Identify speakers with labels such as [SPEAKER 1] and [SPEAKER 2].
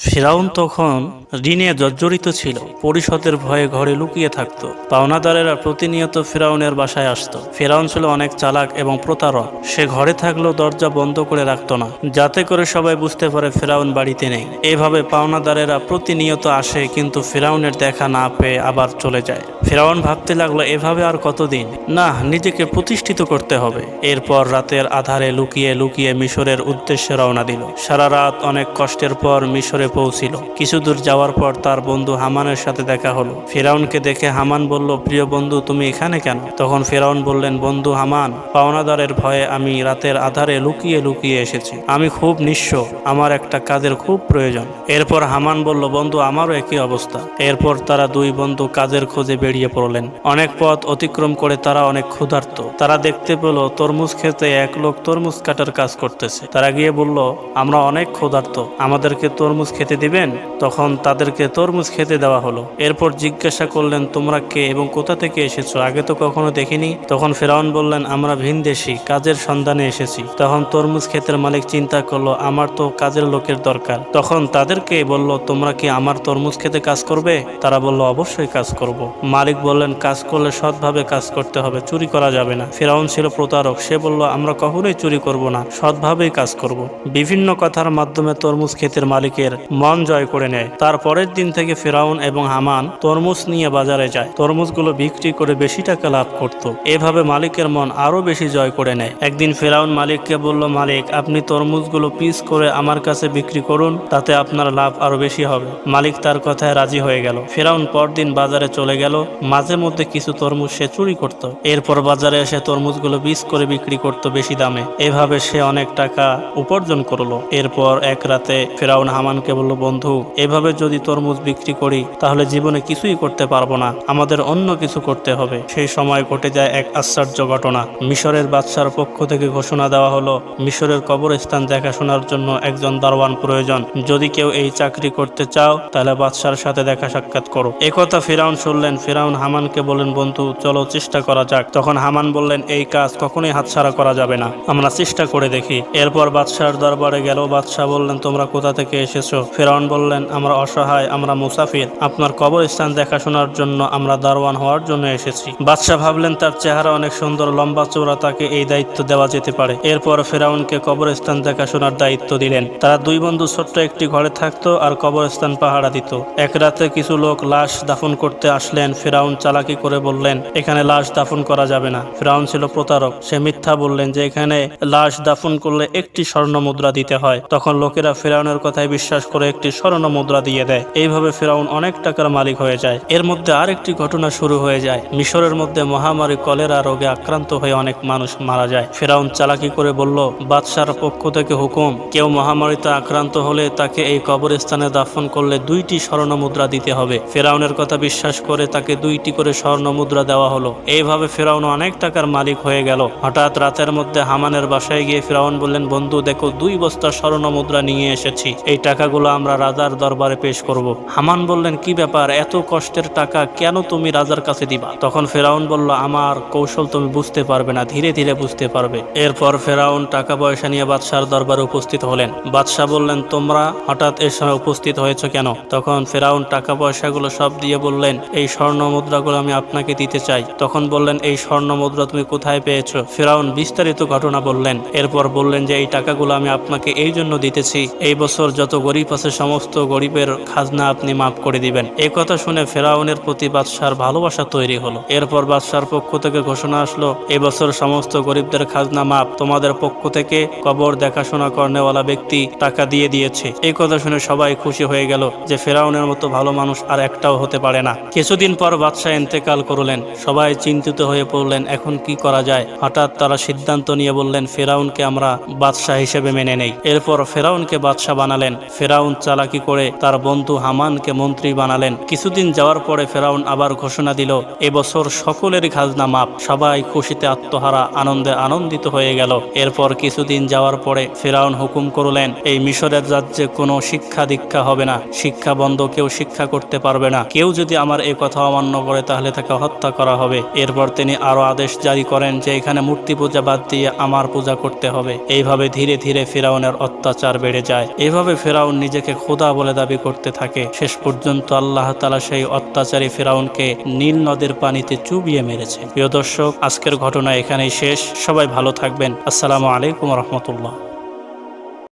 [SPEAKER 1] ফেরাউন তখন ঋণে জর্জরিত ছিল। পরিষদের ভয়ে ঘরে লুকিয়ে থাকত। পাওনাদারেরা প্রতিনিয়ত ফেরাউনের বাসায় আসতো। ফেরাউন ছিল অনেক চালাক এবং প্রতারক। সে ঘরে থাকলেও দরজা বন্ধ করে রাখতো না। যাতে করে সবাই বুঝতে পারে ফেরাউন বাড়িতে নেই। এভাবে পাওনাদারেরা প্রতিনিয়ত আসে কিন্তু ফেরাউনের দেখা না পেয়ে আবার চলে যায়। ফেরাউন ভাবতে লাগল, এভাবে আর কতদিন? না, নিজেকে প্রতিষ্ঠিত করতে হবে। এরপর রাতের আধারে লুকিয়ে লুকিয়ে মিশরের উদ্দেশ্যে রওনা দিল। সারা রাত অনেক কষ্টের পর মিশরে পৌঁছিল। কিছু দূর যাওয়ার পর তার বন্ধু হামানের সাথে দেখা হলো। ফেরাউনকে দেখে হামান বলল, প্রিয় বন্ধু, তুমি এখানে কেন? তখন ফেরাউন বললেন, বন্ধু হামান, পাওনাদারের ভয়ে আমি রাতের আধারে লুকিয়ে লুকিয়ে এসেছি। আমি খুব নিঃস্ব, আমার একটা কাজের খুব প্রয়োজন। এরপর হামান বলল, বন্ধু, আমারও একই অবস্থা। এরপর তারা দুই বন্ধু কাজের খোঁজে বেরিয়ে পড়লেন। অনেক পথ অতিক্রম করে তারা অনেক ক্ষুধার্ত। তারা দেখতে পেল, তরমুজ খেতে এক লোক তরমুজ কাটার কাজ করতেছে। তারা গিয়ে বলল, আমরা অনেক ক্ষুধার্ত, আমাদেরকে তরমুজ খেতে দিবেন? তখন তাদেরকে তরমুজ খেতে দেওয়া হলো। এরপর জিজ্ঞাসা করলেন, তোমরা কে এবং কোথা থেকে এসেছ? আগে তো কখনো দেখিনি। তখন ফেরাউন বললেন, আমরা ভিনদেশি কাজের সন্ধানে এসেছি। তখন তরমুজ ক্ষেতের মালিক চিন্তা করল, আমার তো কাজের লোকের দরকার। তখন তাদেরকে বলল, তোমরা কি আমার তরমুজ খেতে কাজ করবে? তারা বলল, অবশ্যই কাজ করব। মালিক বললেন, কাজ করলে সৎভাবে কাজ করতে হবে, চুরি করা যাবে না। ফেরাউন ছিল প্রতারক, সে বলল, আমরা কখনোই চুরি করব না, সৎভাবেই কাজ করব। বিভিন্ন কথার মাধ্যমে তরমুজ ক্ষেতের মালিকের মন জয় করে নেয়। তার পরের দিন থেকে ফেরাউন এবং হামান তরমুজ নিয়ে বাজারে যায়। তরমুজগুলো বিক্রি করে বেশি টাকা লাভ করত। এভাবে মালিকের মন আরও বেশি জয় করে নেয়। একদিন ফেরাউন মালিককে বলল, মালিক, আপনি তরমুজগুলো পিস করে আমার কাছে বিক্রি করুন, তাতে আপনার লাভ আরও বেশি হবে। মালিক তার কথায় রাজি হয়ে গেল। ফেরাউন পরদিন বাজারে চলে গেল। মাঝে মধ্যে কিছু তরমুজ সে চুরি করত। এরপর বাজারে এসে তরমুজগুলো পিস করে বিক্রি করত বেশি দামে। এভাবে সে অনেক টাকা উপার্জন করল। এরপর এক রাতে ফেরাউন হামানকে বলল, বন্ধু, এভাবে যদি তরমুজ বিক্রি করি, তাহলে জীবনে কিছুই করতে পারব না। আমাদের অন্য কিছু করতে হবে। সেই সময় ঘটে যায় এক আশ্চর্য ঘটনা। মিশরের বাদশার পক্ষ থেকে ঘোষণা দেওয়া হলো, মিশরের কবরস্থান দেখাশোনার জন্য একজন দারোয়ান প্রয়োজন। যদি কেউ এই চাকরি করতে চাও, তাহলে বাদশার সাথে দেখা সাক্ষাৎ করো। একথা ফেরাউন শুনলেন। ফেরাউন হামানকে বললেন, বন্ধু, চলো চেষ্টা করা যাক। তখন হামান বললেন, এই কাজ কখনোই হাতছাড়া করা যাবে না। আমরা চেষ্টা করে দেখি। এরপর বাদশার দরবারে গেল। বাদশাহ বললেন, তোমরা কোথা থেকে এসেছ? ফেরাউন বললেন, আমরা অসহায়, আমরা মুসাফির। আপনার কবরস্থান দেখাশোনার জন্য আমরা দারোয়ান হওয়ার জন্য এসেছি। বাদশাহ ভাবলেন, তার চেহারা অনেক সুন্দর, লম্বা চৌড়া তাকে এই দায়িত্ব দেওয়া যেতে পারে। এরপর ফেরাউনকে কবরস্থান দেখাশোনার দায়িত্ব দিলেন। তারা দুই বন্ধু ছোট্ট একটি ঘরে থাকতো আর কবরস্থান পাহারা দিত। এক রাতে কিছু লোক লাশ দাফন করতে আসলেন। ফেরাউন চালাকি করে বললেন, এখানে লাশ দাফন করা যাবে না। ফেরাউন ছিল প্রতারক। সে মিথ্যা বললেন যে, এখানে লাশ দাফন করলে একটি স্বর্ণ মুদ্রা দিতে হয়। তখন লোকেরা ফেরাউনের কথায় বিশ্বাস করে একটি স্বর্ণ মুদ্রা দিয়ে দেয়। এইভাবে ফেরাউন অনেক টাকার মালিক হয়ে যায়। এর মধ্যে আরেকটি ঘটনা শুরু হয়ে যায়। মিশরের মধ্যে মহামারী, কলেরা রোগে আক্রান্ত হয়ে অনেক মানুষ মারা যায়। ফেরাউন চালাকি করে বলল, বাদশার পক্ষ থেকে হুকুম, কেউ মহামারীতে আক্রান্ত হলে তাকে এই কবরস্থানে দাফন করলে দুইটি স্বর্ণ মুদ্রা দিতে হবে। ফেরাউনের কথা বিশ্বাস করে তাকে দুইটি করে স্বর্ণ মুদ্রা দেওয়া হলো। এইভাবে ফেরাউন অনেক টাকার মালিক হয়ে গেল। হঠাৎ রাতের মধ্যে হামানের বাসায় গিয়ে ফেরাউন বললেন, বন্ধু, দেখো, দুই বস্তা স্বর্ণ মুদ্রা নিয়ে এসেছি। এই টাকাগুলো আমরা রাজার দরবারে পেশ করব। হামান বললেন, কি ব্যাপার? এত কষ্টের টাকা কেন তুমি রাজার কাছে দিবা? তখন ফেরাউন বলল, আমার কৌশল তুমি বুঝতে পারবে না, ধীরে ধীরে বুঝতে পারবে। এরপর ফেরাউন টাকা পয়সা নিয়ে বাদশার দরবারে উপস্থিত হলেন। বাদশাহ বললেন, তোমরা হঠাৎ এর সময় উপস্থিত হয়েছ কেন? তখন ফেরাউন টাকা পয়সাগুলো সব দিয়ে বললেন, এই স্বর্ণ মুদ্রাগুলো আমি আপনাকে দিতে চাই। তখন বললেন, এই স্বর্ণ মুদ্রা তুমি কোথায় পেয়েছ? ফেরাউন বিস্তারিত ঘটনা বললেন। এরপর বললেন যে, এই টাকাগুলো আমি আপনাকে এই জন্য দিতেছি। এই বছর যত গরিব আছে সমস্ত গরিবের খাজনা আপনি মাফ করে দিবেন। এই কথা শুনে ফেরাউনের প্রতি বাদশার ভালোবাসা তৈরি হলো। এরপর বাদশার পক্ষ থেকে ঘোষণা আসলো এবছর সমস্ত গরিবদের খাজনা মাপ তোমাদের পক্ষ থেকে কবর দেখাশোনা করেনেওয়ালা ব্যক্তি টাকা দিয়ে দিয়েছে। এই কথা শুনে সবাই খুশি হয়ে গেল যে ফেরাউনের মতো ভালো মানুষ আর একটাও হতে পারে না। কিছুদিন পর বাদশাহ ইন্তেকাল করলেন। সবাই চিন্তিত হয়ে পড়লেন, এখন কি করা যায়? হঠাৎ তারা সিদ্ধান্ত নিয়ে বললেন, ফেরাউনকে আমরা বাদশাহ হিসেবে মেনে নেই। এরপর ফেরাউনকে বাদশাহ বানালেন। ফেরাউন চালাকি করে তার বন্ধু হামানকে মন্ত্রী বানালেন। কিছুদিন যাওয়ার পরে ফেরাউন আবার ঘোষণা দিল, এবছর সকলের খাজনা মাপ সবাই খুশিতে আত্মহারা, আনন্দে আনন্দিত হয়ে গেল। এরপর কিছুদিন যাওয়ার পরে ফেরাউন হুকুম করলেন, এই মিশরের রাজ্যে কোনো শিক্ষা দীক্ষা হবে না, শিক্ষা বন্ধ কেউ শিক্ষা করতে পারবে না। কেউ যদি আমার এই কথা অমান্য করে তাহলে তাকে হত্যা করা হবে। এরপর তিনি আরও আদেশ জারি করেন যে এখানে মূর্তি পূজা বাদ দিয়ে আমার পূজা করতে হবে। এইভাবে ধীরে ধীরে ফেরাউনের অত্যাচার বেড়ে যায়। এভাবে ফেরাউন নিজেকে খোদা বলে দাবি করতে থাকে। শেষ পর্যন্ত আল্লাহ তালা সেই অত্যাচারী ফেরাউনকে নীল নদের পানিতে চুবিয়ে মেরেছে। প্রিয় দর্শক, আজকের ঘটনা এখানেই শেষ। সবাই ভালো থাকবেন। আসসালামু আলাইকুম রহমতুল্লাহ।